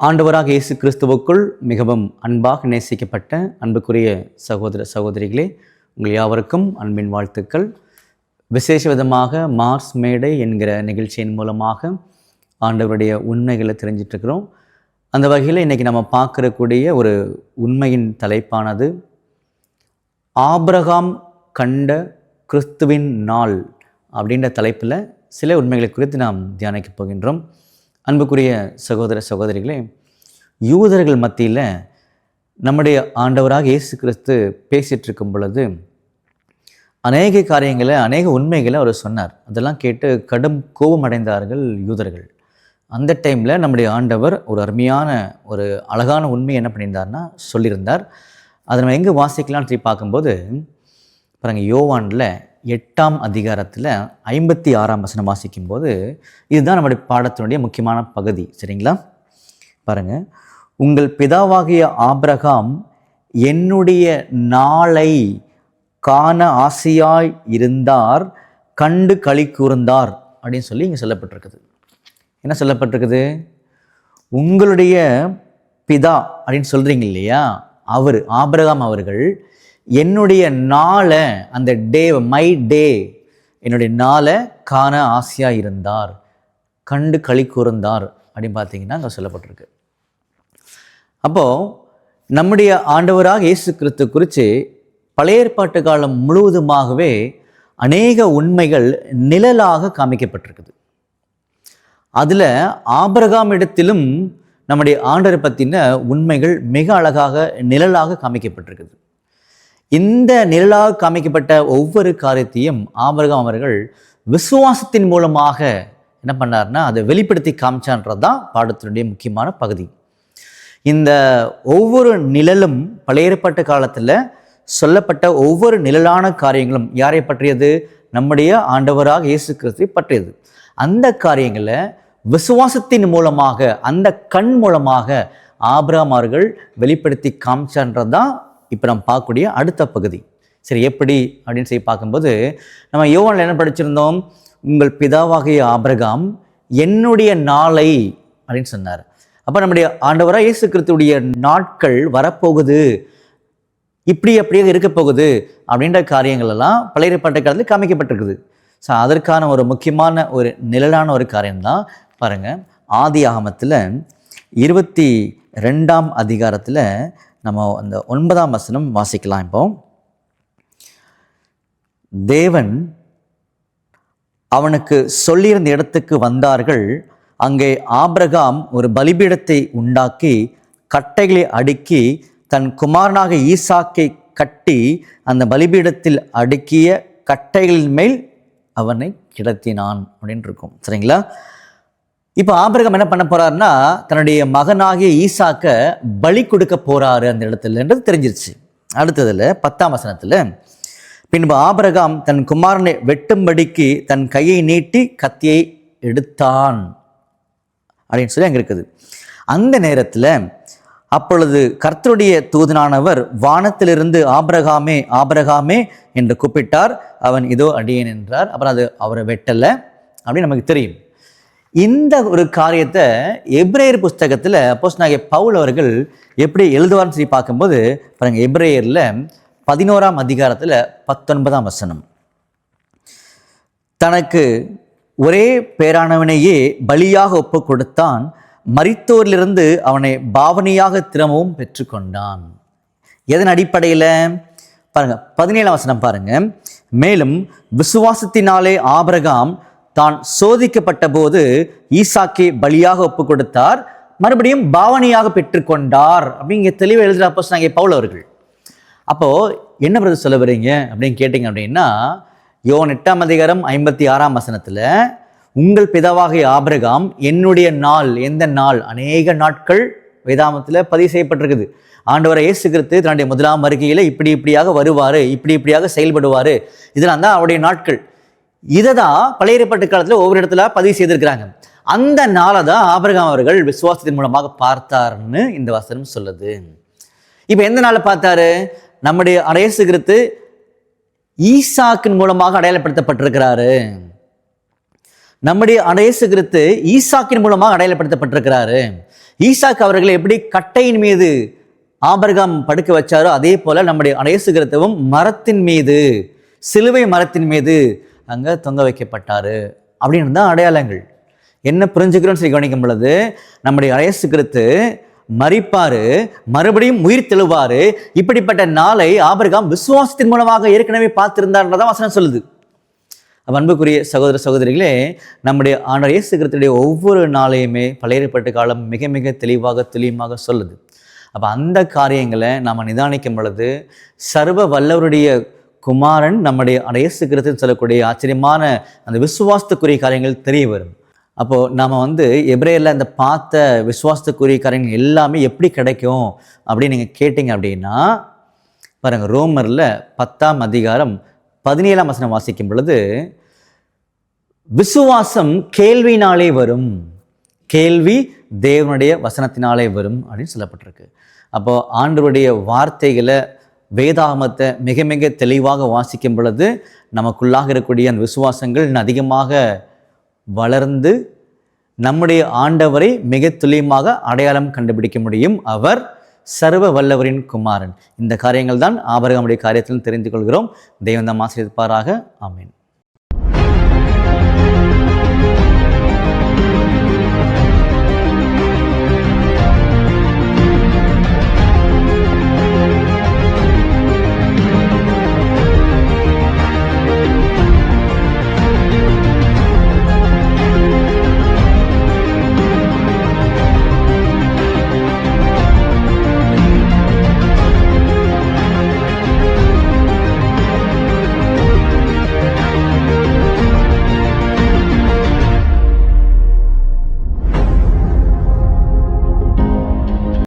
ஆண்டவராக இயேசு கிறிஸ்துவுக்குள் மிகவும் அன்பாக நேசிக்கப்பட்ட அன்புக்குரிய சகோதர சகோதரிகளே உங்கள் யாவருக்கும் அன்பின் வாழ்த்துக்கள். விசேஷ விதமாக மார்ஸ் மேடை என்கிற நிகழ்ச்சியின் மூலமாக ஆண்டவருடைய உண்மைகளை தெரிஞ்சிட்ருக்கிறோம். அந்த வகையில் இன்றைக்கி நம்ம பார்க்கறக்கூடிய ஒரு உண்மையின் தலைப்பானது ஆபிரகாம் கண்ட கிறிஸ்துவின் நாள் அப்படின்ற தலைப்பில் சில உண்மைகளை குறித்து நாம் தியானிக்கப் போகின்றோம். அன்புக்குரிய சகோதர சகோதரிகளே யூதர்கள் மத்தியில் நம்முடைய ஆண்டவராக இயேசு கிறிஸ்து பேசிகிட்டு இருக்கும் பொழுது அநேக காரியங்களை அநேக உண்மைகளை அவர் சொன்னார். அதெல்லாம் கேட்டு கடும் கோபம் அடைந்தார்கள் யூதர்கள். அந்த டைமில் நம்முடைய ஆண்டவர் ஒரு அருமையான ஒரு அழகான உண்மை என்ன பண்ணியிருந்தார்னா சொல்லியிருந்தார். அதை நம்ம எங்கே வாசிக்கலாம்னு சொல்லி பார்க்கும்போது பாருங்கள் யோவானில் எட்டாம் அதிகாரத்தில் ஐம்பத்தி ஆறாம் வசனம் வாசிக்கும்போது இதுதான் நம்முடைய பாடத்தினுடைய முக்கியமான பகுதி. சரிங்களா? பாருங்கள் உங்கள் பிதாவாகிய ஆபிரகாம் என்னுடைய நாளை காண ஆசையாய் இருந்தார் கண்டு களி கூர்ந்தார் அப்படின்னு சொல்லி இங்கே சொல்லப்பட்டிருக்குது. என்ன சொல்லப்பட்டிருக்குது? உங்களுடைய பிதா அப்படின்னு சொல்கிறீங்க இல்லையா? அவர் ஆபிரகாம் அவர்கள் என்னுடைய நாளை அந்த டே மை டே என்னுடைய நாளை காண ஆசையாக இருந்தார். கண்டு களி கூர்ந்தார் அப்படின்னு பார்த்தீங்கன்னா அங்கே சொல்லப்பட்டிருக்கு. அப்போது நம்முடைய ஆண்டவராக இயேசு கிறிஸ்து குறித்து பழைய ஏற்பாட்டு காலம் முழுவதுமாகவே அநேக உண்மைகள் நிழலாக காமிக்கப்பட்டிருக்குது. அதில் ஆபரகாம் இடத்திலும் நம்முடைய ஆண்டரை பற்றின உண்மைகள் மிக அழகாக நிழலாக காமிக்கப்பட்டிருக்குது. இந்த நிழலாக காமிக்கப்பட்ட ஒவ்வொரு காரியத்தையும் ஆபரகம் அவர்கள் விசுவாசத்தின் மூலமாக என்ன பண்ணார்னா அதை வெளிப்படுத்தி காமிச்சான்றது தான் பாடத்தினுடைய முக்கியமான பகுதி. இந்த ஒவ்வொரு நிழலும் பழையப்பட்ட காலத்தில் சொல்லப்பட்ட ஒவ்வொரு நிழலான காரியங்களும் யாரை பற்றியது? நம்முடைய ஆண்டவராக இயேசு கிறிஸ்துவை பற்றியது. அந்த காரியங்களை விசுவாசத்தின் மூலமாக அந்த கண் மூலமாக ஆபிராம் அவர்கள் வெளிப்படுத்தி காமிச்சான்றது தான் இப்போ நம்ம பார்க்கக்கூடிய அடுத்த பகுதி. சரி எப்படி அப்படின்னு சொல்லி பார்க்கும்போது நம்ம யோவானில் என்ன படிச்சிருந்தோம்? உங்கள் பிதாவாகிய ஆபிரகாம் என்னுடைய நாளை அப்படின்னு சொன்னார். அப்போ நம்முடைய ஆண்டவராக இயேசு கிறிஸ்துடைய நாட்கள் வரப்போகுது. இப்படி அப்படியே இருக்க போகுது அப்படின்ற காரியங்கள் எல்லாம் பழைய ஏற்பாட்டு காலத்தில் காமிக்கப்பட்டிருக்குது. ஸோ அதற்கான ஒரு முக்கியமான ஒரு நிழலான ஒரு காரியம்தான் பாருங்கள் ஆதி ஆகமத்தில் இருபத்தி ரெண்டாம் அதிகாரத்தில் நம்ம அந்த ஒன்பதாம் வசனம் வாசிக்கலாம் இப்போ. தேவன் அவனுக்கு சொல்லியிருந்த இடத்துக்கு வந்தார்கள். அங்கே ஆபிரகாம் ஒரு பலிபீடத்தை உண்டாக்கி கட்டைகளை அடுக்கி தன் குமாரனாக ஈசாக்கை கட்டி அந்த பலிபீடத்தில் அடுக்கிய கட்டைகளின் மேல் அவனை கிடத்தினான் அப்படின்னு இருக்கும். சரிங்களா? இப்போ ஆபிரகம் என்ன பண்ண போறாருன்னா தன்னுடைய மகனாகிய ஈசாக்க பலி கொடுக்க போறாரு அந்த இடத்துலன்றது தெரிஞ்சிருச்சு. அடுத்ததுல பத்தாம் வசனத்துல பின்பு ஆபிரகாம் தன் குமாரனை வெட்டும்படிக்கு தன் கையை நீட்டி கத்தியை எடுத்தான் அப்படின்னு சொல்லி அங்கே இருக்குது. அந்த நேரத்தில் அப்பொழுது கர்த்தருடைய தூதனானவர் வானத்திலிருந்து ஆபிரகாமே ஆபிரகாமே என்று கூப்பிட்டார். அவன் இதோ அடியேன் என்றார். அப்புறம் அது அவரை வெட்டலை அப்படின்னு நமக்கு தெரியும். இந்த ஒரு காரியத்தை எப்ரேயர் புஸ்தகத்தில் அப்போஸ் நாகிய பவுல் அவர்கள் எப்படி எழுதுவார்னு சொல்லி பார்க்கும்போது பாருங்கள் எப்ரேயரில் பதினோராம் அதிகாரத்தில் பத்தொன்பதாம் வசனம். தனக்கு ஒரே பேரானவனையே பலியாக ஒப்பு கொடுத்தான் மரித்தோரிலிருந்து அவனை பாவனையாக திறமவும் பெற்றுக்கொண்டான். எதன் அடிப்படையில்? பாருங்கள் பதினேழாம் வசனம் பாருங்கள் மேலும் விசுவாசத்தினாலே ஆபரகாம் தான் சோதிக்கப்பட்ட போது ஈசாக்கே பலியாக ஒப்பு கொடுத்தார் மறுபடியும் பாவனையாக பெற்றுக்கொண்டார் அப்படிங்க தெளிவாக எழுதுகிற அப்போ நாங்கள் பவுல் அவர்கள். அப்போ என்ன பிரதர் சொல்ல வரீங்க அப்படின்னு கேட்டிங்க அப்படின்னா யோன் எட்டாம் அதிகாரம் ஐம்பத்தி ஆறாம் வசனத்தில் உங்கள் பிதாவாகிய ஆபிரகாம் என்னுடைய நாள் எந்த நாள்? அநேக நாட்கள் வேதாமத்தில் பதிவு செய்யப்பட்டிருக்குது. ஆண்டவரை இயேசு கிறிஸ்து தன்னுடைய முதலாம் வருகையில் இப்படி இப்படியாக வருவார் இப்படி இப்படியாக செயல்படுவார். இதெல்லாம் தான் அவருடைய நாட்கள். இதை தான் பழைய ஏற்பாட்டு காலத்தில் ஒவ்வொரு இடத்துல பதிவு செய்திருக்கிறாங்க. அந்த நாளை தான் ஆபிரகாம் அவர்கள் விசுவாசத்தின் மூலமாக பார்த்தார்னு இந்த வசனம் சொல்லுது. இப்போ எந்த நாளை பார்த்தாரு? நம்முடைய அடையசு கிருத்து ஈசாக்கின் மூலமாக அடையாளப்படுத்தப்பட்டிருக்கிறாரு. நம்முடைய அடையசு கிருத்து ஈசாக்கின் மூலமாக அடையாளப்படுத்தப்பட்டிருக்கிறாரு. ஈசாக் அவர்களை எப்படி கட்டையின் மீது ஆபரகாம் படுக்க வச்சாரோ அதே போல நம்முடைய அடையசு கிருத்தவும் மரத்தின் மீது சிலுவை மரத்தின் மீது அங்கே தொங்க வைக்கப்பட்டார். அப்படின்னு தான் அடையாளங்கள். என்ன புரிஞ்சுக்கிறோம்னு சொல்லி கவனிக்கும் பொழுது நம்முடைய இயேசு கிறிஸ்து மறிப்பார் மறுபடியும் உயிர் தெழுவார். இப்படிப்பட்ட நாளை ஆபிரகாம் விசுவாசத்தின் மூலமாக ஏற்கனவே பார்த்திருந்தார்ன்றதான் வசனம் சொல்லுது. அன்புக்குரிய சகோதர சகோதரிகளே நம்முடைய ஆண்டவர் இயேசு கிறிஸ்துடைய ஒவ்வொரு நாளையுமே பழையப்பட்ட காலம் மிக மிக தெளிவாக துல்லியமாக சொல்லுது. அப்போ அந்த காரியங்களை நாம் நிதானிக்கும் பொழுது சர்வ வல்லவருடைய குமாரன் நம்முடைய அந்த இயேசு கிறிஸ்துன்னு சொல்லக்கூடிய ஆச்சரியமான அந்த விசுவாசத்துக்குரிய காரியங்கள் தெரிய வரும். அப்போது நாம் வந்து எப்ரேயில் இந்த பார்த்த விசுவாசத்துக்குரிய காரியங்கள் எல்லாமே எப்படி கிடைக்கும் அப்படின்னு நீங்கள் கேட்டிங்க அப்படின்னா பாருங்கள் ரோமரில் பத்தாம் அதிகாரம் பதினேழாம் வசனம் வாசிக்கும் பொழுது விசுவாசம் கேள்வினாலே வரும். கேள்வி தேவனுடைய வசனத்தினாலே வரும் அப்படின்னு சொல்லப்பட்டிருக்கு. அப்போது ஆண்டவருடைய வார்த்தைகளை வேதாமத்தை மிக மிக தெளிவாக வாசிக்கும் பொழுது நமக்குள்ளாக இருக்கக்கூடிய அந்த விசுவாசங்கள் அதிகமாக வளர்ந்து நம்முடைய ஆண்டவரை மிக துல்லியமாக அடையாளம் கண்டுபிடிக்க முடியும். அவர் சர்வ வல்லவரின் குமாரன். இந்த காரியங்கள் தான் ஆபரகமுடைய காரியத்திலும் தெரிந்து கொள்கிறோம். தெய்வம் ஆசிரியப்பாராக ஆமீன்.